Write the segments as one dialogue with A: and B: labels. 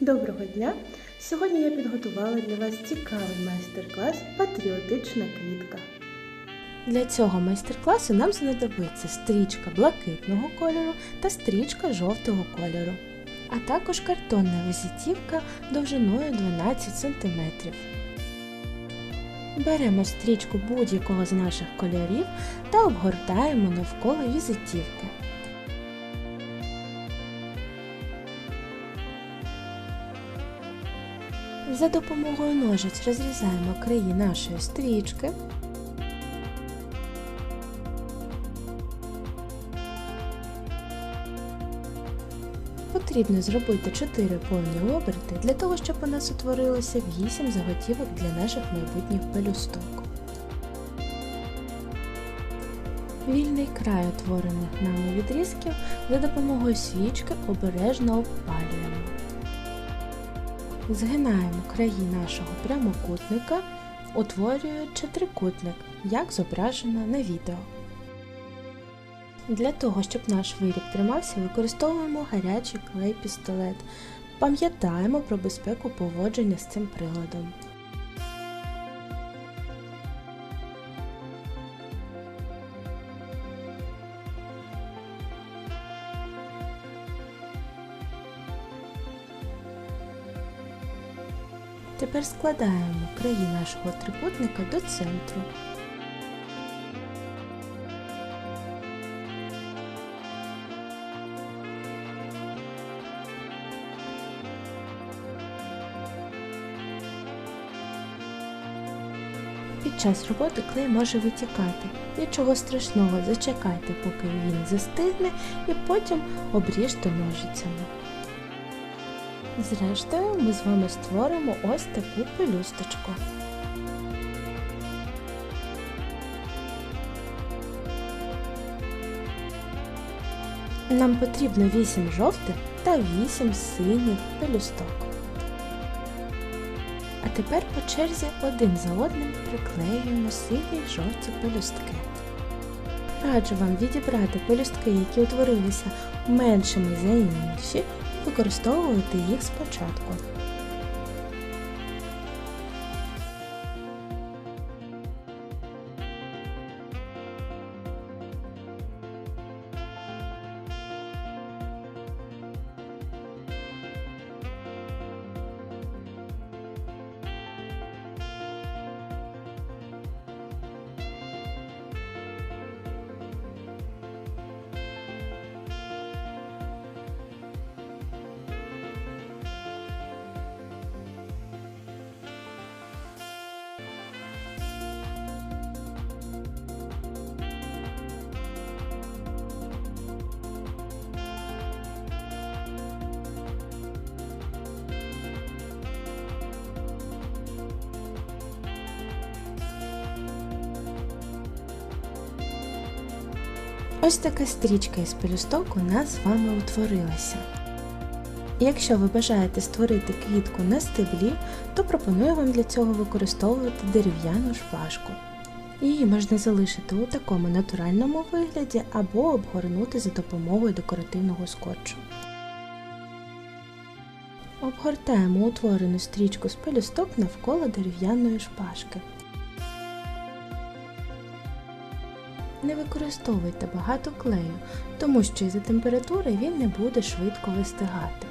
A: Доброго дня! Сьогодні я підготувала для вас цікавий майстер-клас Патріотична квітка. Для цього майстер-класу нам знадобиться стрічка блакитного кольору та стрічка жовтого кольору, а також картонна візитівка довжиною 12 см. Беремо стрічку будь-якого з наших кольорів та обгортаємо навколо візитівки. За допомогою ножиць розрізаємо краї нашої стрічки. Потрібно зробити 4 повні оберти для того, щоб у нас утворилося 8 заготівок для наших майбутніх пелюсток. Вільний край утворених нами відрізків за допомогою свічки обережно обпалюємо. Згинаємо краї нашого прямокутника, утворюючи трикутник, як зображено на відео. Для того, щоб наш виріб тримався, використовуємо гарячий клей-пістолет. Пам'ятаємо про безпеку поводження з цим приладом. Тепер складаємо краї нашого трикутника до центру. Під час роботи клей може витікати. Нічого страшного, зачекайте, поки він застигне і потім обріжте ножицями. Зрештою, ми з вами створимо ось таку пелюсточку. Нам потрібно 8 жовтих та 8 синіх пелюсток. А тепер по черзі один за одним приклеюємо сині жовті пелюстки. Раджу вам відібрати пелюстки, які утворилися меншими за інші, використовувати їх спочатку. Ось така стрічка із пелюсток у нас з вами утворилася. Якщо ви бажаєте створити квітку на стеблі, то пропоную вам для цього використовувати дерев'яну шпажку. Її можна залишити у такому натуральному вигляді або обгорнути за допомогою декоративного скотчу. Обгортаємо утворену стрічку з пелюсток навколо дерев'яної шпажки. Не використовуйте багато клею, тому що із-за температури він не буде швидко вистигати.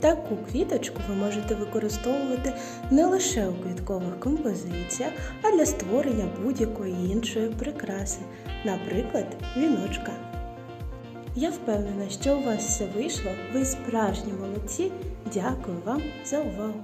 B: Таку квіточку ви можете використовувати не лише у квіткових композиціях, а для створення будь-якої іншої прикраси, наприклад, віночка. Я впевнена, що у вас все вийшло. Ви справжні молодці. Дякую вам за увагу!